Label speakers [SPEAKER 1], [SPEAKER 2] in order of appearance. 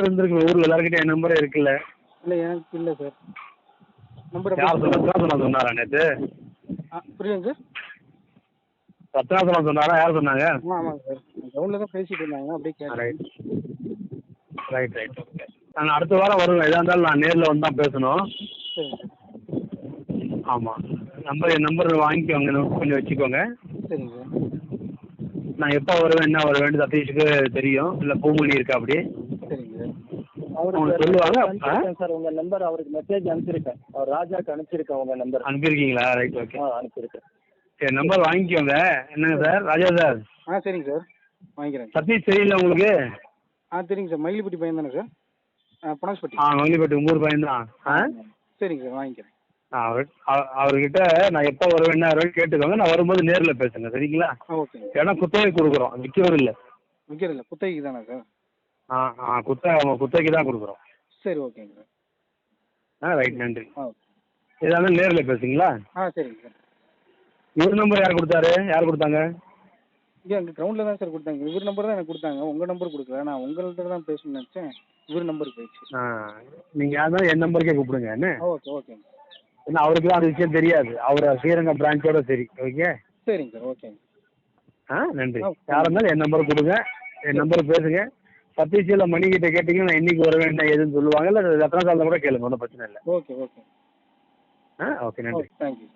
[SPEAKER 1] இருந்திருக்கு ஊரில் எல்லாருக்கிட்டையும் என் நம்பரே இருக்குல்ல.
[SPEAKER 2] இல்லை எனக்கு இல்லை சார் நம்பர்
[SPEAKER 1] யார் சொன்னா ரத்னாசனம் சொன்னாரா நேற்று
[SPEAKER 2] ஆ புரியுங்க சார்
[SPEAKER 1] ரத்னாசனம் சொன்னாரா? யார் சொன்னாங்க?
[SPEAKER 2] ஆ ஆமாங்க சார் கிரவுண்டில் தான் பேசிட்டு இருந்தாங்க அப்படியே கேட்டேன்.
[SPEAKER 1] ரைட் ரைட் ரைட் ஓகே நான் அடுத்த வாரம் வருவேன். எதாக இருந்தாலும் நான் நேரில் வந்து தான் பேசணும்.
[SPEAKER 2] சரிங்க சார்
[SPEAKER 1] ஆமாம் நம்பர் என் நம்பர் வாங்கிக்கோங்க. நோட் பண்ணி வச்சுக்கோங்க.
[SPEAKER 2] சரிங்க சார்
[SPEAKER 1] நான் எப்போ வருவேன் என்ன வருவேன் சதீஷுக்கு தெரியும். இல்லை பூமணி இருக்கா அப்படி?
[SPEAKER 2] சரிங்க. சார்
[SPEAKER 1] அவங்க சொல்லுவாங்க ஆ?
[SPEAKER 3] சார். உங்க நம்பர் அவருக்கு மெசேஜ் அனுப்பிச்சிருக்கேன். அவர் ராஜாக்கு அனுப்பிச்சிருக்கேன் உங்க நம்பர்
[SPEAKER 1] அனுப்பியிருக்கீங்களா? ரைட் ஓகே
[SPEAKER 3] ஆ அனுப்பிச்சிருக்கேன்.
[SPEAKER 1] சரி நம்பர் வாங்கிக்கோங்க. என்னங்க சார்? ராஜா சார்?
[SPEAKER 2] ஆ சரிங்க சார். வாங்கிக்கிறேன்.
[SPEAKER 1] சதீஷ் தெரியல உங்களுக்கு?
[SPEAKER 2] ஆ சரிங்க சார். மயிலிப்பட்டி பையன் தானே சார்? ஆ பனஸ்பட்டி
[SPEAKER 1] ஆ மங்கிலிப்பட்டி உங்கள் ஊர் பையன் தான். ஆ?
[SPEAKER 2] சரிங்க சார் வாங்கிக்கிறேன்.
[SPEAKER 1] அவர் அவ- அவர்கிட்ட நான் எப்போ வருவேன் என்ன வருவேன் கேட்டுக்கோங்க. நான் வரும்போது நேரில் பேசுங்க சரிங்களா?
[SPEAKER 2] ஓகேங்க.
[SPEAKER 1] ஏன்னா குத்தகை கொடுக்குறோம். விற்கிறவர் இல்லை
[SPEAKER 2] விற்கிறதில்ல. குத்தகைக்கு தானே சார்?
[SPEAKER 1] ஆ ஆ குத்தகை குத்தகைக்கு தான் கொடுக்குறோம்.
[SPEAKER 2] சரி ஓகேங்க. சார்
[SPEAKER 1] ஆ ரைட் நன்றி.
[SPEAKER 2] ஆ
[SPEAKER 1] ஏதாவது நேரில் பேசுங்களா
[SPEAKER 2] ஆ சரிங்க சார்.
[SPEAKER 1] இவர் நம்பர் யார் கொடுத்தாரு? யார் கொடுத்தாங்க?
[SPEAKER 2] இங்கே அங்கே கிரவுண்டில் தான் சார் கொடுத்தாங்க. இவர் நம்பர் தான் எனக்கு கொடுத்தாங்க. உங்கள் நம்பர் கொடுக்கல. நான் உங்கள்கிட்ட தான் பேசணும்னு நினச்சேன். இவர் நம்பர் போயிடுச்சு.
[SPEAKER 1] ஆ நீங்கள் யாரும் என் நம்பருக்கே கூப்பிடுங்க என்ன?
[SPEAKER 2] ஓகே ஓகேங்க
[SPEAKER 1] ஏன்னா அவருக்கு தான் அந்த விஷயம் தெரியாது. அவர் ஸ்ரீரங்கம் பிரான்ச்சோட சரி ஓகே?
[SPEAKER 2] சரிங்க சார் ஓகேங்க.
[SPEAKER 1] ஆ நன்றி. யாராக இருந்தாலும் என் நம்பர் கொடுங்க. என் நம்பர் பேசுங்க. சதீஷில் மணிக்கிட்ட கேட்டிங்கன்னா நான் என்னைக்கு வருவேன் என்ன ஏதுன்னு சொல்லுவாங்க. இல்லை ரத்னா சாலில் கூட கேளுங்க ஒன்றும் பிரச்சனை இல்லை.
[SPEAKER 2] Okay okay.
[SPEAKER 1] ஆ ஓகே நன்றி.
[SPEAKER 2] Thank you